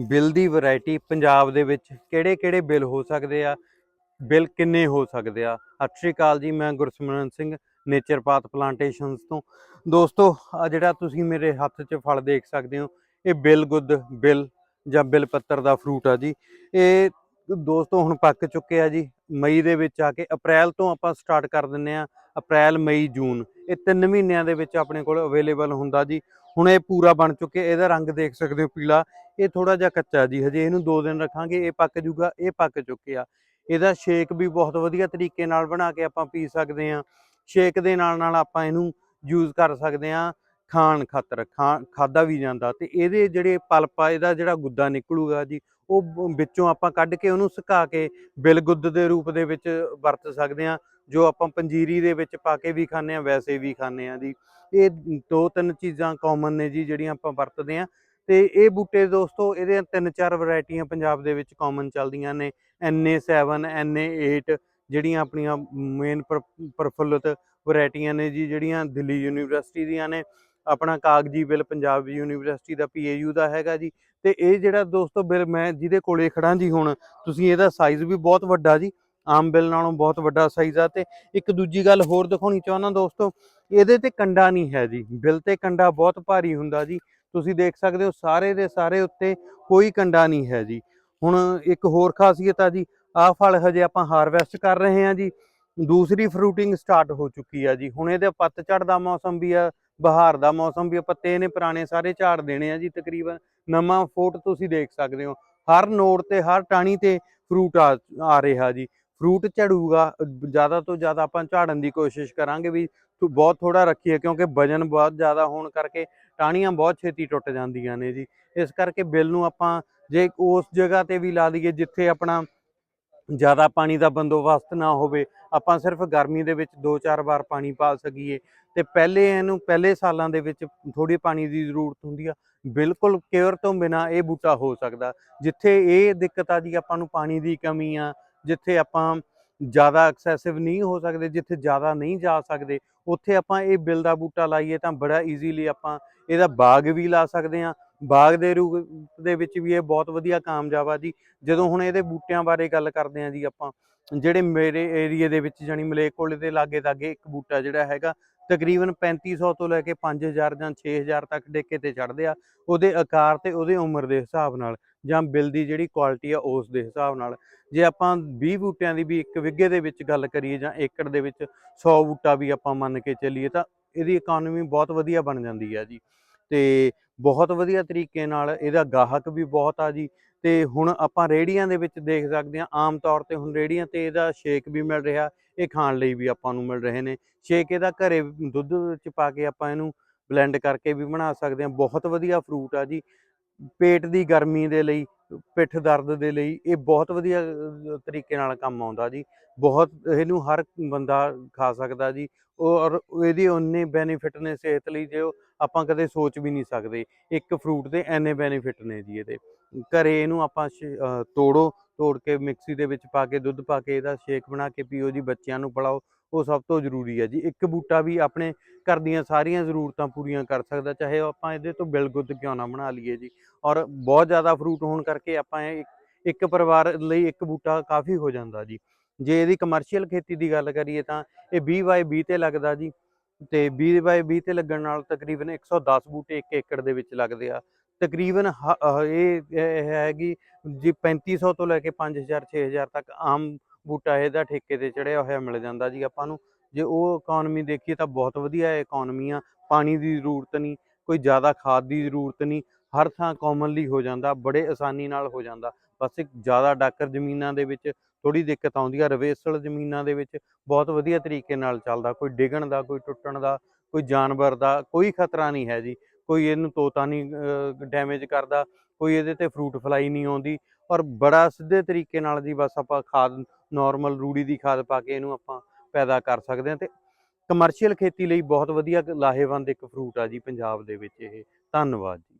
Bill ਦੀ variety Punjab ਦੇ ਵਿੱਚ ਕਿਹੜੇ-ਕਿਹੜੇ bill ਹੋ ਸਕਦੇ ਆ? ਬਿੱਲ ਕਿੰਨੇ ਹੋ ਸਕਦੇ ਆ? ਸਤਿ ਸ਼੍ਰੀ ਅਕਾਲ ਜੀ, ਮੈਂ Gursimran Singh, nature path plantations ਤੋਂ। ਦੋਸਤੋ ਆ ਜਿਹੜਾ ਤੁਸੀਂ ਮੇਰੇ ਹੱਥ 'ਚ ਫਲ ਦੇਖ ਸਕਦੇ ਹੋ, ਇਹ ਬਿੱਲ ਗੁੱਦ ਬਿੱਲ ਜਾਂ ਬਿੱਲ ਪੱਤਰ ਦਾ ਫਰੂਟ ਆ ਜੀ। ਇਹ ਦੋਸਤੋ ਹੁਣ ਪੱਕ ਚੁੱਕੇ ਆ ਜੀ, ਮਈ ਦੇ ਵਿੱਚ ਆ ਕੇ ਅਪ੍ਰੈਲ ਤੋਂ ਆਪਾਂ ਸਟਾਰਟ ਕਰ ਦਿੰਨੇ ਆ। ਅਪ੍ਰੈਲ, ਮਈ, ਜੂਨ। ਇਹ ਤਿੰਨ ਮਹੀਨਿਆਂ ਦੇ ਵਿੱਚ ਆਪਣੇ ਕੋਲ ਅਵੇਲੇਬਲ ਹੁੰਦਾ ਜੀ। ਹੁਣ ਇਹ ਪੂਰਾ ਬਣ ਚੁੱਕੇ, ਇਹਦਾ ਰੰਗ ਦੇਖ ਸਕਦੇ ਹੋ ਪੀਲਾ। ਇਹ ਥੋੜਾ ਜਿਹਾ ਕੱਚਾ ਜੀ, ਹਜੇ ਇਹਨੂੰ 2 ਦਿਨ ਰੱਖਾਂਗੇ, ਇਹ ਪੱਕ ਜੂਗਾ, ਇਹ ਪੱਕ ਚੁੱਕੇ ਆ। ਇਹਦਾ ਸ਼ੇਕ ਵੀ ਬਹੁਤ ਵਧੀਆ ਤਰੀਕੇ ਨਾਲ ਬਣਾ ਕੇ ਆਪਾਂ ਪੀ ਸਕਦੇ ਆ ਸ਼ੇਕ ਦੇ ਨਾਲ ਨਾਲ ਆਪਾਂ ਇਹਨੂੰ ਯੂਜ਼ ਕਰ ਸਕਦੇ ਆ ਖਾਣ ਖਾਤਰ ਖਾ ਖਾਦਾ ਵੀ ਜਾਂਦਾ ਤੇ ਇਹਦੇ ਜਿਹੜੇ ਪਲਪ ਆ ਇਹਦਾ ਜਿਹੜਾ ਗੁੱਦਾ ਨਿਕਲੂਗਾ ਜੀ, ਉਹ ਵਿੱਚੋਂ ਆਪਾਂ ਕੱਢ ਕੇ ਉਹਨੂੰ ਸੁਕਾ ਕੇ ਬਿਲਗੁੱਦ ਦੇ ਰੂਪ ਦੇ ਵਿੱਚ ਵਰਤ ਸਕਦੇ ਆ ਜੋ ਆਪਾਂ ਪੰਜੀਰੀ ਦੇ ਵਿੱਚ ਪਾ ਕੇ ਵੀ ਖਾਂਦੇ ਆ ਵੈਸੇ ਵੀ ਖਾਂਦੇ ਆ ਜੀ। ਇਹ ਦੋ ਤਿੰਨ ਚੀਜ਼ਾਂ ਕਾਮਨ ਨੇ ਜੀ, ਜਿਹੜੀਆਂ ਆਪਾਂ ਵਰਤਦੇ ਆ ਤੇ ਇਹ ਬੂਟੇ ਦੋਸਤੋ, ਇਹਦੇ ਤਿੰਨ ਚਾਰ ਵੈਰਾਈਟੀਆਂ ਪੰਜਾਬ ਦੇ ਵਿੱਚ ਕਾਮਨ ਚੱਲਦੀਆਂ ਨੇ। NA7 NA8 ਜਿਹੜੀਆਂ ਆਪਣੀਆਂ ਮੇਨ ਪ੍ਰਫੁੱਲਤ ਵੈਰਾਈਟੀਆਂ ਨੇ ਜੀ, ਜਿਹੜੀਆਂ ਦਿੱਲੀ ਯੂਨੀਵਰਸਿਟੀ ਦੀਆਂ ਨੇ। ਆਪਣਾ ਕਾਗਜੀ ਬਿੱਲ ਪੰਜਾਬ ਯੂਨੀਵਰਸਿਟੀ ਦਾ PAU ਦਾ ਹੈਗਾ ਜੀ। ਤੇ ਇਹ ਜਿਹੜਾ ਦੋਸਤੋ ਬਿੱਲ ਮੈਂ ਜਿਹਦੇ ਕੋਲੇ ਖੜਾ ਜੀ ਹੁਣ, ਤੁਸੀਂ ਇਹਦਾ ਸਾਈਜ਼ ਵੀ ਬਹੁਤ ਵੱਡਾ ਜੀ। ਆਮ ਬਿੱਲ ਨਾਲੋਂ ਬਹੁਤ ਵੱਡਾ ਸਾਈਜ਼ ਆ। ਤੇ ਇੱਕ ਦੂਜੀ ਗੱਲ ਹੋਰ ਦਿਖਾਉਣੀ ਚਾਹੁੰਦਾ ਦੋਸਤੋ, ਇਹਦੇ ਤੇ ਕੰਡਾ ਨਹੀਂ ਹੈ ਜੀ। ਬਿੱਲ ਤੇ ਕੰਡਾ ਬਹੁਤ ਭਾਰੀ ਹੁੰਦਾ ਜੀ। ਤੁਸੀਂ ਦੇਖ ਸਕਦੇ ਹੋ ਸਾਰੇ ਦੇ ਸਾਰੇ ਉੱਤੇ ਕੋਈ ਕੰਡਾ ਨਹੀਂ ਹੈ ਜੀ। ਹੁਣ ਇੱਕ ਹੋਰ ਖਾਸੀਅਤ ਆ ਜੀ, ਆਹ ਫਲ ਹਜੇ ਆਪਾਂ ਹਾਰਵੈਸਟ ਕਰ ਰਹੇ ਹਾਂ ਜੀ। ਦੂਸਰੀ ਫਰੂਟਿੰਗ ਸਟਾਰਟ ਹੋ ਚੁੱਕੀ ਆ ਜੀ। ਹੁਣ ਇਹਦੇ ਪੱਤਝੜ ਦਾ ਮੌਸਮ ਵੀ ਆ ਬਹਾਰ ਦਾ ਮੌਸਮ ਵੀ ਆਪਾਂ ਪੱਤੇ ਨੇ ਪੁਰਾਣੇ ਸਾਰੇ ਝਾੜ ਦੇਣੇ ਆ ਜੀ, ਤਕਰੀਬਨ ਨਵਾਂ ਫੋਟ ਤੁਸੀਂ ਦੇਖ ਸਕਦੇ ਹੋ। ਹਰ ਨੋੜ ਤੇ, ਹਰ ਟਾਣੀ ਤੇ ਫਰੂਟ ਆ ਆ ਰਿਹਾ ਜੀ। ਫਰੂਟ ਝੜੂਗਾ, ਜ਼ਿਆਦਾ ਤੋਂ ਜ਼ਿਆਦਾ ਆਪਾਂ ਝਾੜਨ ਦੀ ਕੋਸ਼ਿਸ਼ ਕਰਾਂਗੇ ਵੀ ਬਹੁਤ ਥੋੜਾ ਰੱਖੀਏ ਕਿਉਂਕਿ ਵਜਨ ਬਹੁਤ ਜ਼ਿਆਦਾ ਹੋਣ ਕਰਕੇ ਟਾਹਣੀਆਂ ਬਹੁਤ ਛੇਤੀ ਟੁੱਟ ਜਾਂਦੀਆਂ ਨੇ ਜੀ। ਇਸ ਕਰਕੇ ਬਿੱਲ ਨੂੰ ਆਪਾਂ ਜੇ ਉਸ ਜਗ੍ਹਾ ਤੇ ਵੀ ਲਾ ਦਈਏ ਜਿੱਥੇ ਆਪਣਾ ਜ਼ਿਆਦਾ ਪਾਣੀ ਦਾ ਬੰਦੋਬਸਤ ਨਾ ਹੋਵੇ, ਆਪਾਂ ਸਿਰਫ ਗਰਮੀ ਦੇ ਵਿੱਚ 2-4 ਵਾਰ ਪਾਣੀ ਪਾ ਸਕੀਏ। ਤੇ ਪਹਿਲੇ ਇਹਨੂੰ ਪਹਿਲੇ ਸਾਲਾਂ ਦੇ ਵਿੱਚ ਥੋੜੀ ਪਾਣੀ ਦੀ ਜ਼ਰੂਰਤ ਹੁੰਦੀ ਆ। ਬਿਲਕੁਲ ਕੇਅਰ ਤੋਂ ਬਿਨਾ ਇਹ ਬੂਟਾ ਹੋ ਸਕਦਾ। ਜਿੱਥੇ ਇਹ ਦਿੱਕਤ ਆ ਜੀ, ਆਪਾਂ ਨੂੰ ਪਾਣੀ ਦੀ ਕਮੀ ਆ, ਜਿੱਥੇ ਆਪਾਂ ਜ਼ਿਆਦਾ ਐਕਸੈਸਿਵ ਨਹੀਂ ਹੋ ਸਕਦੇ, ਜਿੱਥੇ ਜ਼ਿਆਦਾ ਨਹੀਂ ਜਾ ਸਕਦੇ, ਉੱਥੇ ਆਪਾਂ ਇਹ ਬਿੱਲ ਦਾ ਬੂਟਾ ਲਾਈਏ ਤਾਂ ਬੜਾ ਈਜ਼ੀਲੀ ਆਪਾਂ ਇਹਦਾ ਬਾਗ ਵੀ ਲਾ ਸਕਦੇ ਆ। ਬਾਗ ਦੇ ਰੂਪ ਦੇ ਵਿੱਚ ਵੀ ਇਹ ਬਹੁਤ ਵਧੀਆ ਕਾਮਯਾਬ ਆ ਜੀ। ਜਦੋਂ ਹੁਣ ਇਹਦੇ ਬੂਟਿਆਂ ਬਾਰੇ ਗੱਲ ਕਰਦੇ ਆ ਜੀ ਆਪਾਂ, ਜਿਹੜੇ ਮੇਰੇ ਏਰੀਆ ਦੇ ਵਿੱਚ ਜਾਨੀ ਮਲੇਕੋਲੇ ਦੇ ਲਾਗੇ ਦਾਗੇ ਇੱਕ ਬੂਟਾ ਜਿਹੜਾ ਹੈਗਾ ਤਕਰੀਬਨ 3500 ਤੋਂ ਲੈ ਕੇ 5000 ਜਾਂ 6000 ਤੱਕ ਡੇਕੇ ਤੇ ਚੜਦੇ ਆ, ਉਹਦੇ ਆਕਾਰ ਤੇ ਉਹਦੇ ਉਮਰ ਦੇ ਹਿਸਾਬ ਨਾਲ ਜਾਂ ਬਿੱਲ ਦੀ ਜਿਹੜੀ ਕੁਆਲਿਟੀ ਆ ਉਸ ਦੇ ਹਿਸਾਬ ਨਾਲ। ਜੇ ਆਪਾਂ 20 ਬੂਟਿਆਂ ਦੀ ਵੀ ਇੱਕ ਵਿਗੇ ਦੇ ਵਿੱਚ ਗੱਲ ਕਰੀਏ ਜਾਂ ਏਕੜ ਦੇ ਵਿੱਚ 100 ਬੂਟਾ ਵੀ ਆਪਾਂ ਮੰਨ ਕੇ ਚੱਲੀਏ ਤਾਂ ਇਹਦੀ ਇਕਨੋਮੀ ਬਹੁਤ ਵਧੀਆ ਬਣ ਜਾਂਦੀ ਆ ਜੀ। ਤੇ ਬਹੁਤ ਵਧੀਆ ਤਰੀਕੇ ਨਾਲ ਇਹਦਾ ਗਾਹਕ ਵੀ ਬਹੁਤ ਆ ਜੀ। ਤੇ ਹੁਣ ਆਪਾਂ ਰੇੜੀਆਂ ਦੇ ਵਿੱਚ ਦੇਖ ਸਕਦੇ ਹਾਂ, ਆਮ ਤੌਰ ਤੇ ਹੁਣ ਰੇੜੀਆਂ ਤੇ ਇਹਦਾ ਸ਼ੇਕ ਵੀ ਮਿਲ ਰਿਹਾ, ਇਹ ਖਾਣ ਲਈ ਵੀ ਆਪਾਂ ਨੂੰ ਮਿਲ ਰਹੇ ਨੇ। ਸ਼ੇਕ ਇਹਦਾ ਘਰੇ ਦੁੱਧ ਚ ਪਾ ਕੇ ਆਪਾਂ ਇਹਨੂੰ ਬਲੈਂਡ ਕਰਕੇ ਵੀ ਬਣਾ ਸਕਦੇ ਹਾਂ। ਬਹੁਤ ਵਧੀਆ ਫਰੂਟ ਆ ਜੀ। ਪੇਟ ਦੀ ਗਰਮੀ ਦੇ ਲਈ ਪਿੱਠ ਦਰਦ ਦੇ ਲਈ ਇਹ ਬਹੁਤ ਵਧੀਆ ਤਰੀਕੇ ਨਾਲ ਕੰਮ ਆਉਂਦਾ ਜੀ। ਬਹੁਤ ਇਹਨੂੰ ਹਰ ਬੰਦਾ ਖਾ ਸਕਦਾ ਜੀ। ਔਰ ਇਹਦੀ ਉਨੇ ਬੈਨੀਫਿਟ ਨੇ ਸਿਹਤ ਲਈ ਜੋ ਆਪਾਂ ਕਦੇ ਸੋਚ ਵੀ ਨਹੀਂ ਸਕਦੇ। ਇੱਕ ਫਰੂਟ ਦੇ ਐਨੇ ਬੈਨੀਫਿਟ ਨੇ ਜੀ ਇਹਦੇ। ਘਰੇ ਇਹਨੂੰ ਆਪਾਂ ਤੋੜੋ, ਤੋੜ ਕੇ ਮਿਕਸੀ ਦੇ ਵਿੱਚ ਪਾ ਕੇ ਦੁੱਧ ਪਾ ਕੇ ਇਹਦਾ ਸ਼ੇਕ ਬਣਾ ਕੇ ਪੀਓ ਜੀ। ਬੱਚਿਆਂ ਨੂੰ ਪੜਾਓ। ਉਹ ਸਭ ਤੋਂ ਜ਼ਰੂਰੀ ਹੈ ਜੀ। ਇੱਕ ਬੂਟਾ ਵੀ ਆਪਣੇ ਘਰ ਦੀਆਂ ਸਾਰੀਆਂ ਜ਼ਰੂਰਤਾਂ ਪੂਰੀਆਂ ਕਰ ਸਕਦਾ, ਚਾਹੇ ਉਹ ਆਪਾਂ ਇਹਦੇ ਤੋਂ ਬਿਲਗੁੱਦ ਕਿਉਂ ਨਾ ਬਣਾ ਲਈਏ ਜੀ। ਔਰ ਬਹੁਤ ਜ਼ਿਆਦਾ ਫਰੂਟ ਹੋਣ ਕਰਕੇ ਆਪਾਂ ਇਹ ਇੱਕ- ਪਰਿਵਾਰ ਲਈ ਇੱਕ ਬੂਟਾ ਕਾਫੀ ਹੋ ਜਾਂਦਾ ਜੀ। ਜੇ ਇਹਦੀ ਕਮਰਸ਼ੀਅਲ ਖੇਤੀ ਦੀ ਗੱਲ ਕਰੀਏ ਤਾਂ ਇਹ 20 ਬਾਏ 20 ਤੇ ਲੱਗਦਾ ਜੀ। ਤੇ 20 ਬਾਏ 20 ਤੇ ਲੱਗਣ ਨਾਲ ਤਕਰੀਬਨ 110 ਬੂਟੇ ਇੱਕ ਏਕੜ ਦੇ ਵਿੱਚ ਲੱਗਦੇ ਆ। ਤਕਰੀਬਨ ਹ- ਇਹ ਇਹ ਹੈਗੀ ਜੀ 3500 ਤੋਂ ਲੈ ਕੇ 5000 6000 ਤੱਕ ਆਮ ਬੂਟਾ ਇਹਦਾ ਠੇਕੇ ਤੇ ਚੜਿਆ ਹੋਇਆ ਮਿਲ ਜਾਂਦਾ ਜੀ ਆਪਾਂ ਨੂੰ। ਜੇ ਉਹ ਇਕਨੋਮੀ ਦੇਖੀਏ ਤਾਂ ਬਹੁਤ ਵਧੀਆ ਇਕਨੋਮੀ ਆ, ਪਾਣੀ ਦੀ ਜ਼ਰੂਰਤ ਨਹੀਂ, ਕੋਈ ਜ਼ਿਆਦਾ ਖਾਦ ਦੀ ਜ਼ਰੂਰਤ ਨਹੀਂ, ਹਰ ਥਾਂ ਕਾਮਨਲੀ ਹੋ ਜਾਂਦਾ, ਬੜੇ ਆਸਾਨੀ ਨਾਲ ਹੋ ਜਾਂਦਾ। ਬਸ ਇੱਕ ਜ਼ਿਆਦਾ ਡਾਕਰ ਜ਼ਮੀਨਾਂ ਦੇ ਵਿੱਚ ਥੋੜੀ ਦਿੱਕਤ ਆਉਂਦੀ ਆ, ਰਵੇਸਲ ਜ਼ਮੀਨਾਂ ਦੇ ਵਿੱਚ ਬਹੁਤ ਵਧੀਆ ਤਰੀਕੇ ਨਾਲ ਚੱਲਦਾ, ਕੋਈ ਡਿੱਗਣ ਦਾ, ਕੋਈ ਟੁੱਟਣ ਦਾ, ਕੋਈ ਜਾਨਵਰ ਦਾ, ਕੋਈ ਖਤਰਾ ਨਹੀਂ ਹੈ ਜੀ। ਕੋਈ ਇਹਨੂੰ ਤੋਤਾ ਨਹੀਂ ਡੈਮੇਜ ਕਰਦਾ, ਕੋਈ ਇਹਦੇ ਤੇ ਫਰੂਟ ਫਲਾਈ ਨਹੀਂ ਆਉਂਦੀ। ਔਰ ਬੜਾ ਸਿੱਧੇ ਤਰੀਕੇ ਨਾਲ ਜੀ ਬਸ ਆਪਾਂ ਖਾਦ ਨਾਰਮਲ ਰੂੜੀ ਦੀ ਖਾਦ ਪਾ ਕੇ ਇਹਨੂੰ ਆਪਾਂ ਪੈਦਾ ਕਰ ਸਕਦੇ ਹਾਂ ਤੇ ਕਮਰਸ਼ੀਅਲ ਖੇਤੀ ਲਈ ਬਹੁਤ ਵਧੀਆ ਲਾਹੇਵੰਦ ਇੱਕ ਫਰੂਟ ਆ ਜੀ ਪੰਜਾਬ ਦੇ ਵਿੱਚ ਇਹ। ਧੰਨਵਾਦ ਜੀ।